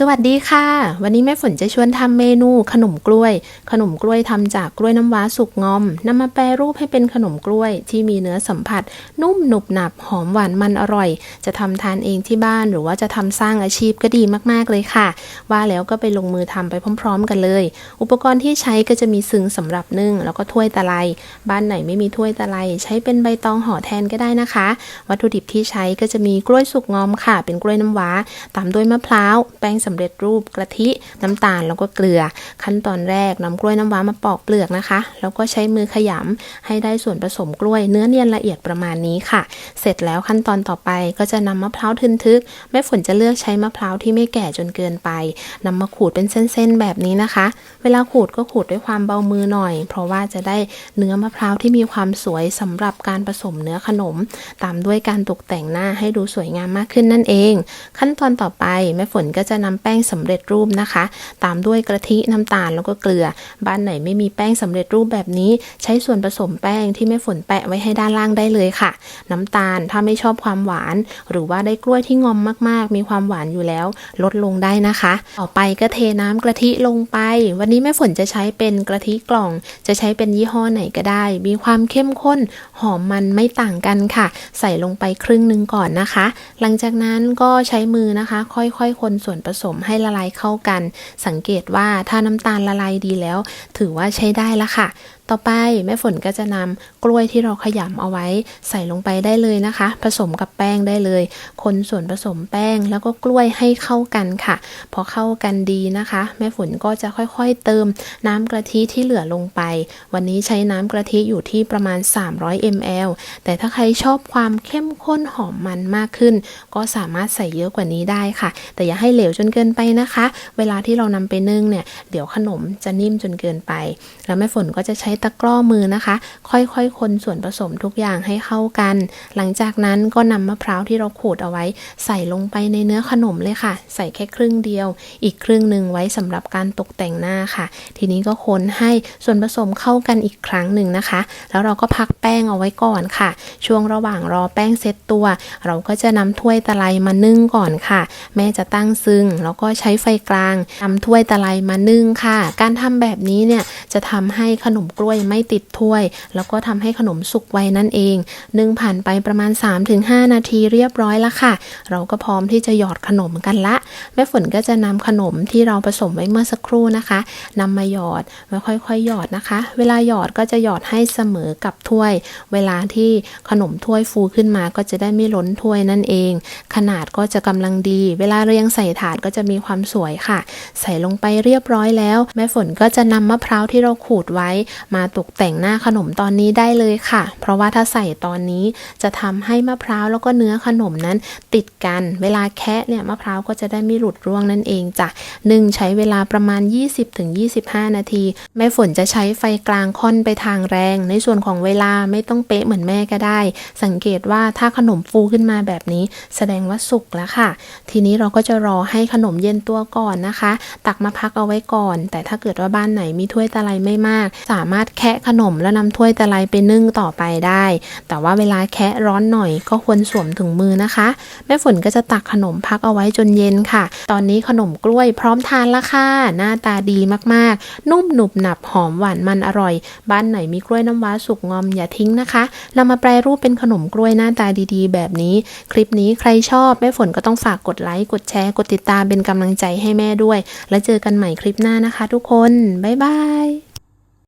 สวัสดีค่ะ วันนี้แม่ฝนจะชวนทำเมนูขนมกล้วย ขนมกล้วยทำจากกล้วยน้ำว้าสุกงอมนำมาแปรรูปให้เป็นขนมกล้วย ที่มีเนื้อสัมผัส นุ่มหนุบหนับหอมหวานมันอร่อย จะทำทานเองที่บ้านหรือว่าจะทำสร้างอาชีพก็ดีมากๆเลยค่ะ ว่าแล้วก็ไปลงมือทำไปพร้อม ๆ กันเลย อุปกรณ์ที่ใช้ก็จะมีซึ้งสำหรับนึ่งแล้วก็ถ้วยตะไลบ้านไหนไม่มีถ้วยตะไลใช้เป็นใบตองห่อแทนก็ได้นะคะ วัตถุดิบที่ใช้ก็จะมีกล้วยสุกงอมค่ะ เป็นกล้วยน้ำว้าตามด้วยมะพร้าวแป้งสำเร็จรูปกะทิน้ำตาลแล้วก็เกลือ ขั้นตอนแรกนำกล้วยน้ำว้ามาปอกเปลือกนะคะ แล้วก็ใช้มือขยำให้ได้ส่วนผสมกล้วยเนื้อเนียนละเอียดประมาณนี้ค่ะ เสร็จแล้วขั้นตอนต่อไปก็จะนำมะพร้าวทึนทึกแม่ฝนจะเลือกใช้มะพร้าวที่ไม่แก่จนเกินไปนำมาขูดเป็นเส้นๆแบบนี้นะคะ เวลาขูดก็ขูดด้วยความเบามือหน่อย เพราะว่าจะได้เนื้อมะพร้าวที่มีความสวยสำหรับการผสมเนื้อขนม ตามด้วยการตกแต่งหน้าให้ดูสวยงามมากขึ้นนั่นเอง ขั้นตอนต่อไปแม่ฝนก็จะนำแป้งสำเร็จรูปนะคะ ตามด้วยกะทิน้ำตาลแล้วก็เกลือ บ้านไหนไม่มีแป้งสำเร็จรูปแบบนี้ ใช้ส่วนผสมแป้งที่แม่ฝนแปะไว้ให้ด้านล่างได้เลยค่ะ น้ำตาลถ้าไม่ชอบความหวาน หรือว่าได้กล้วยที่งอมมากๆ มีความหวานอยู่แล้ว ลดลงได้นะคะ ต่อไปก็เทน้ำกะทิลงไป วันนี้แม่ฝนจะใช้เป็นกะทิกล่อง จะใช้เป็นยี่ห้อไหนก็ได้ มีความเข้มข้นหอมมันไม่ต่างกันค่ะ ใส่ลงไปครึ่งหนึ่งก่อนนะคะ หลังจากนั้นก็ใช้มือนะคะ ค่อยๆ คนส่วนผสมให้ละลายเข้ากัน สังเกตว่าถ้าน้ำตาลละลายดีแล้ว ถือว่าใช้ได้แล้วค่ะ ต่อไปแม่ฝนก็จะนำกล้วยที่เราขยำเอาไว้ใส่ลงไปได้เลยนะคะ ผสมกับแป้งได้เลย คนส่วนผสมแป้งแล้วก็กล้วยให้เข้ากันค่ะ พอเข้ากันดีนะคะ แม่ฝนก็จะค่อยๆเติมน้ำกะทิที่เหลือลงไป วันนี้ใช้น้ำกะทิอยู่ที่ประมาณ 300 ml แต่ถ้าใครชอบความเข้มข้นหอมมันมากขึ้น ก็สามารถใส่เยอะกว่านี้ได้ค่ะ แต่อย่าให้เหลวจนเกินไปนะคะ เวลาที่เรานำไปนึ่งเนี่ยเดี๋ยวขนมจะนิ่มจนเกินไป แล้วแม่ฝนก็จะใช้ตะกร้อมือนะคะ ค่อยๆ คนส่วนผสมทุกอย่างให้เข้ากัน หลังจากนั้นก็นำมะพร้าวที่เราขูดเอาไว้ ใส่ลงไปในเนื้อขนมเลยค่ะ ใส่แค่ครึ่งเดียว อีกครึ่งหนึ่งไว้สำหรับการตกแต่งหน้าค่ะ ทีนี้ก็คนให้ส่วนผสมเข้ากันอีกครั้งหนึ่งนะคะ แล้วเราก็พักแป้งเอาไว้ก่อนค่ะ ช่วงระหว่างรอแป้งเซตตัว เราก็จะนำถ้วยตะไลมานึ่งก่อนค่ะ แม่จะตั้งซึ่งแล้วก็ใช้ไฟกลางนำถ้วยตะไลมานึ่งค่ะ การทำแบบนี้เนี่ยจะทำให้ขนมกลวยไม่ติดถ้วย แล้วก็ทำให้ขนมสุกไวนั่นเองนึ่งผ่านไปประมาณ 3-5 นาทีเรียบร้อยแล้วค่ะ เราก็พร้อมที่จะหยอดขนมกันละ แม่ฝนก็จะนำขนมที่เราผสมไว้เมื่อสักครู่นะคะนำมาหยอดแล้วค่อยๆหยอดนะคะ เวลาหยอดก็จะหยอดให้เสมอกับถ้วย เวลาที่ขนมถ้วยฟูขึ้นมาก็จะได้ไม่ล้นถ้วยนั่นเอง ขนาดก็จะกำลังดี เวลาเรียงใส่ถาดก็จะมีความสวยค่ะ ใส่ลงไปเรียบร้อยแล้ว แม่ฝนก็จะนำมะพร้าวที่เราขูดไว้มาตกแต่งหน้าขนมตอนนี้ได้เลยค่ะ เพราะว่าถ้าใส่ตอนนี้จะทำให้มะพร้าวแล้วก็เนื้อขนมนั้นติดกัน เวลาแคะเนี่ยมะพร้าวก็จะได้ไม่หลุดร่วงนั่นเองจ้ะหนึ่งใช้เวลาประมาณ 20-25 นาที แม่ฝนจะใช้ไฟกลางค่อนไปทางแรง ในส่วนของเวลาไม่ต้องเป๊ะเหมือนแม่ก็ได้ สังเกตว่าถ้าขนมฟูขึ้นมาแบบนี้ แสดงว่าสุกแล้วค่ะ ทีนี้เราก็จะรอให้ขนมเย็นตัวก่อนนะคะ ตักมาพักเอาไว้ก่อน แต่ถ้าเกิดว่าบ้านไหนมีถ้วยตะไลไม่มาก สามารถแคะขนมแล้วนำถ้วยตะไลไปนึ่งต่อไปได้ แต่ว่าเวลาแคะร้อนหน่อยก็ควรสวมถุงมือนะคะ แม่ฝนก็จะตักขนมพักเอาไว้จนเย็นค่ะ ตอนนี้ขนมกล้วยพร้อมทานละค่ะ หน้าตาดีมากๆ นุ่มหนุบหนับหอมหวานมันอร่อย บ้านไหนมีกล้วยน้ำว้าสุกงอมอย่าทิ้งนะคะนำมาแปรรูปเป็นขนมกล้วยหน้าตาดีๆ แบบนี้ คลิปนี้ใครชอบแม่ฝนก็ต้องฝากกดไลค์กดแชร์กดติดตามเป็นกำลังใจให้แม่ด้วย แล้วเจอกันใหม่คลิปหน้านะคะ ทุกคน บ๊ายบาย